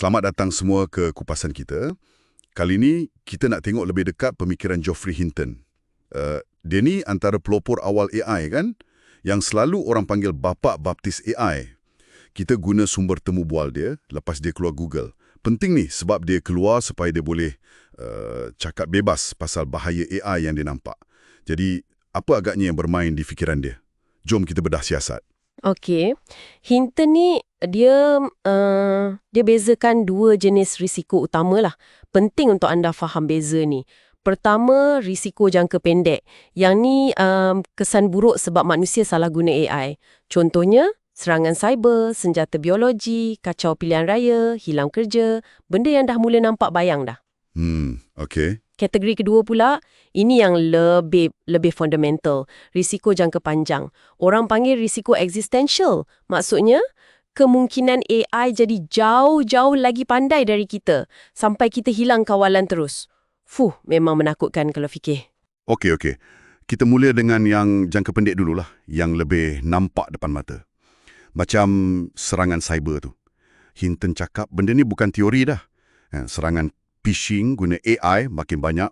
Selamat datang semua ke kupasan kita. Kali ini kita nak tengok lebih dekat pemikiran Geoffrey Hinton. Uh, dia ni antara pelopor awal AI kan? Yang selalu orang panggil bapak baptis AI. Kita guna sumber temu bual dia lepas dia keluar Google. Penting ni sebab dia keluar supaya dia boleh uh, cakap bebas pasal bahaya AI yang dia nampak. Jadi, apa agaknya yang bermain di fikiran dia? Jom kita bedah siasat. Okey. Hinton ni dia uh, dia bezakan dua jenis risiko utama lah. Penting untuk anda faham beza ni. Pertama, risiko jangka pendek. Yang ni um, kesan buruk sebab manusia salah guna AI. Contohnya, serangan cyber, senjata biologi, kacau pilihan raya, hilang kerja, benda yang dah mula nampak bayang dah. Hmm, okey. Kategori kedua pula, ini yang lebih lebih fundamental, risiko jangka panjang. Orang panggil risiko existential. Maksudnya, kemungkinan AI jadi jauh-jauh lagi pandai dari kita sampai kita hilang kawalan terus. Fuh, memang menakutkan kalau fikir. Okey, okey. Kita mula dengan yang jangka pendek dululah, yang lebih nampak depan mata. Macam serangan cyber tu. Hinton cakap benda ni bukan teori dah. Eh, Serangan phishing guna AI makin banyak.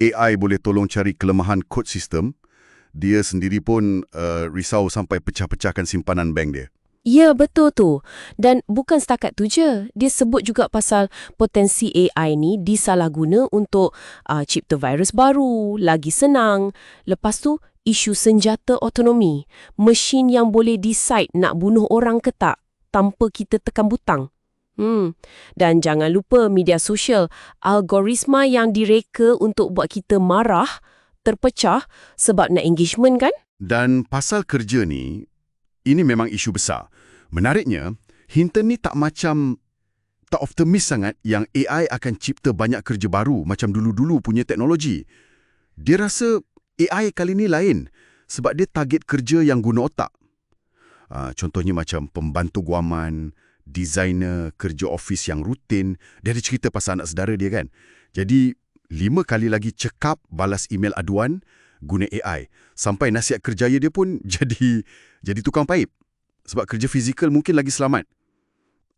AI boleh tolong cari kelemahan kod sistem. Dia sendiri pun uh, risau sampai pecah-pecahkan simpanan bank dia. Ya, betul tu. Dan bukan setakat tu je. Dia sebut juga pasal potensi AI ni disalahguna untuk uh, cipta virus baru, lagi senang. Lepas tu, isu senjata otonomi. Mesin yang boleh decide nak bunuh orang ke tak tanpa kita tekan butang. Hmm. Dan jangan lupa media sosial, algoritma yang direka untuk buat kita marah, terpecah sebab nak engagement kan? Dan pasal kerja ni, ini memang isu besar. Menariknya, Hinton ni tak macam tak optimis sangat yang AI akan cipta banyak kerja baru macam dulu-dulu punya teknologi. Dia rasa AI kali ni lain sebab dia target kerja yang guna otak. Uh, contohnya macam pembantu guaman, designer, kerja office yang rutin. Dia ada cerita pasal anak saudara dia kan. Jadi, lima kali lagi cekap balas email aduan guna AI. Sampai nasihat kerjaya dia pun jadi jadi tukang paip. Sebab kerja fizikal mungkin lagi selamat.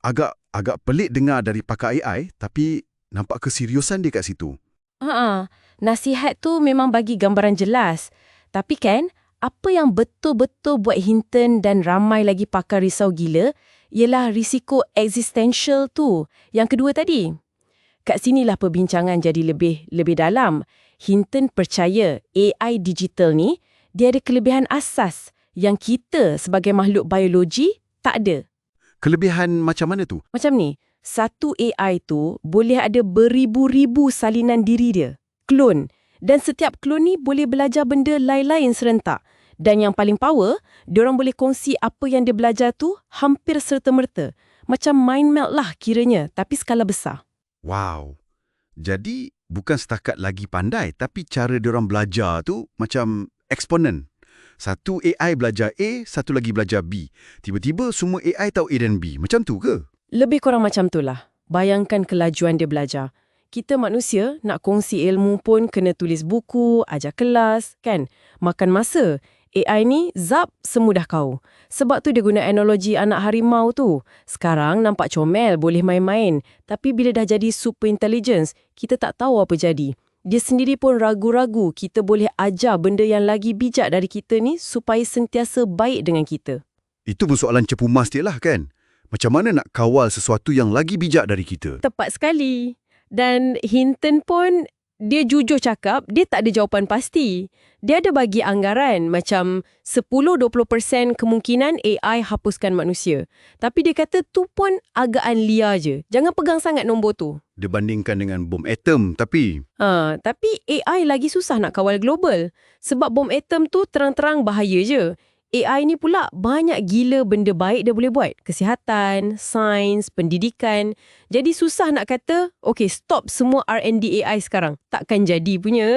Agak agak pelik dengar dari pakar AI, tapi nampak keseriusan dia kat situ. Ha, nasihat tu memang bagi gambaran jelas. Tapi kan, apa yang betul-betul buat Hinton dan ramai lagi pakar risau gila ialah risiko existential tu. Yang kedua tadi. Kat sinilah perbincangan jadi lebih lebih dalam. Hinton percaya AI digital ni dia ada kelebihan asas yang kita sebagai makhluk biologi tak ada. Kelebihan macam mana tu? Macam ni, satu AI tu boleh ada beribu-ribu salinan diri dia. Klon. Dan setiap klon ni boleh belajar benda lain-lain serentak. Dan yang paling power, diorang boleh kongsi apa yang dia belajar tu hampir serta-merta. Macam mind melt lah kiranya, tapi skala besar. Wow. Jadi, bukan setakat lagi pandai, tapi cara diorang belajar tu macam eksponen. Satu AI belajar A, satu lagi belajar B. Tiba-tiba semua AI tahu A dan B. Macam tu ke? Lebih kurang macam tu lah. Bayangkan kelajuan dia belajar. Kita manusia nak kongsi ilmu pun kena tulis buku, ajar kelas, kan? Makan masa. AI ni zap semudah kau. Sebab tu dia guna analogi anak harimau tu. Sekarang nampak comel, boleh main-main. Tapi bila dah jadi super intelligence, kita tak tahu apa jadi. Dia sendiri pun ragu-ragu kita boleh ajar benda yang lagi bijak dari kita ni supaya sentiasa baik dengan kita. Itu persoalan cepu mas dia lah kan? Macam mana nak kawal sesuatu yang lagi bijak dari kita? Tepat sekali. Dan Hinton pun dia jujur cakap dia tak ada jawapan pasti. Dia ada bagi anggaran macam 10-20% kemungkinan AI hapuskan manusia. Tapi dia kata tu pun agaan liar je. Jangan pegang sangat nombor tu. Dia bandingkan dengan bom atom tapi... Ha, tapi AI lagi susah nak kawal global. Sebab bom atom tu terang-terang bahaya je. AI ni pula banyak gila benda baik dia boleh buat. Kesihatan, sains, pendidikan. Jadi susah nak kata, okay stop semua R&D AI sekarang. Takkan jadi punya.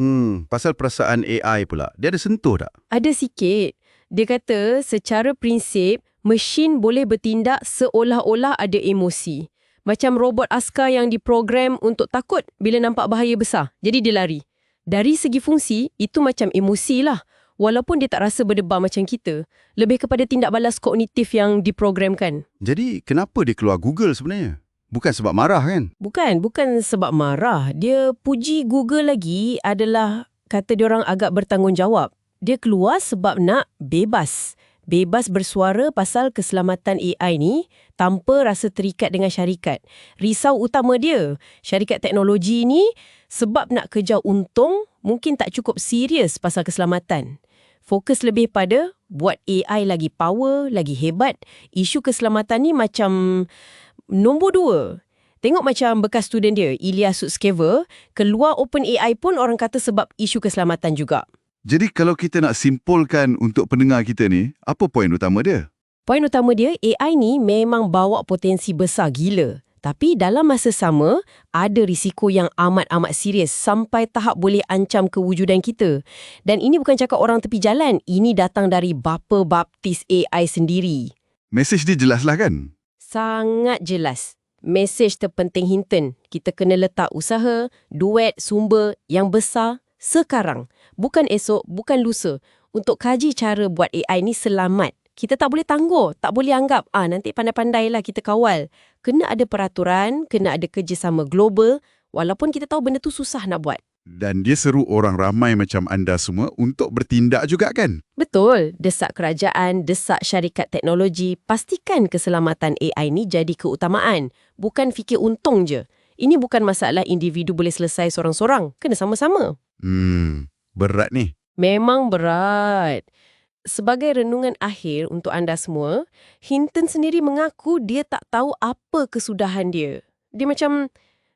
Hmm, pasal perasaan AI pula. Dia ada sentuh tak? Ada sikit. Dia kata secara prinsip, mesin boleh bertindak seolah-olah ada emosi. Macam robot askar yang diprogram untuk takut bila nampak bahaya besar. Jadi dia lari. Dari segi fungsi, itu macam emosi lah. Walaupun dia tak rasa berdebar macam kita, lebih kepada tindak balas kognitif yang diprogramkan. Jadi, kenapa dia keluar Google sebenarnya? Bukan sebab marah kan? Bukan, bukan sebab marah. Dia puji Google lagi adalah kata dia orang agak bertanggungjawab. Dia keluar sebab nak bebas. Bebas bersuara pasal keselamatan AI ni tanpa rasa terikat dengan syarikat. Risau utama dia, syarikat teknologi ni sebab nak kejar untung mungkin tak cukup serius pasal keselamatan. Fokus lebih pada buat AI lagi power, lagi hebat. Isu keselamatan ni macam nombor dua. Tengok macam bekas student dia, Ilya Sutskever, keluar OpenAI pun orang kata sebab isu keselamatan juga. Jadi kalau kita nak simpulkan untuk pendengar kita ni, apa poin utama dia? Poin utama dia, AI ni memang bawa potensi besar gila. Tapi dalam masa sama, ada risiko yang amat-amat serius sampai tahap boleh ancam kewujudan kita. Dan ini bukan cakap orang tepi jalan, ini datang dari bapa baptis AI sendiri. Mesej dia jelaslah kan? Sangat jelas. Mesej terpenting Hinton, kita kena letak usaha, duet, sumber yang besar sekarang. Bukan esok, bukan lusa. Untuk kaji cara buat AI ni selamat. Kita tak boleh tangguh, tak boleh anggap, ah nanti pandai-pandailah kita kawal. Kena ada peraturan, kena ada kerjasama global, walaupun kita tahu benda tu susah nak buat. Dan dia seru orang ramai macam anda semua untuk bertindak juga kan? Betul, desak kerajaan, desak syarikat teknologi, pastikan keselamatan AI ni jadi keutamaan. Bukan fikir untung je. Ini bukan masalah individu boleh selesai seorang-seorang. Kena sama-sama. Hmm, berat ni. Memang berat. Sebagai renungan akhir untuk anda semua, Hinton sendiri mengaku dia tak tahu apa kesudahan dia. Dia macam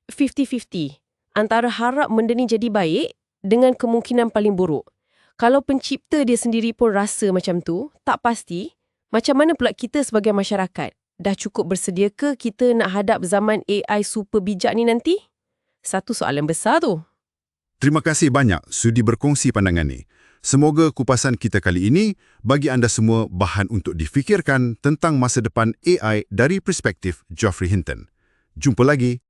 50-50 antara harap benda ni jadi baik dengan kemungkinan paling buruk. Kalau pencipta dia sendiri pun rasa macam tu, tak pasti, macam mana pula kita sebagai masyarakat? Dah cukup bersedia ke kita nak hadap zaman AI super bijak ni nanti? Satu soalan besar tu. Terima kasih banyak sudi berkongsi pandangan ni. Semoga kupasan kita kali ini bagi anda semua bahan untuk difikirkan tentang masa depan AI dari perspektif Geoffrey Hinton. Jumpa lagi.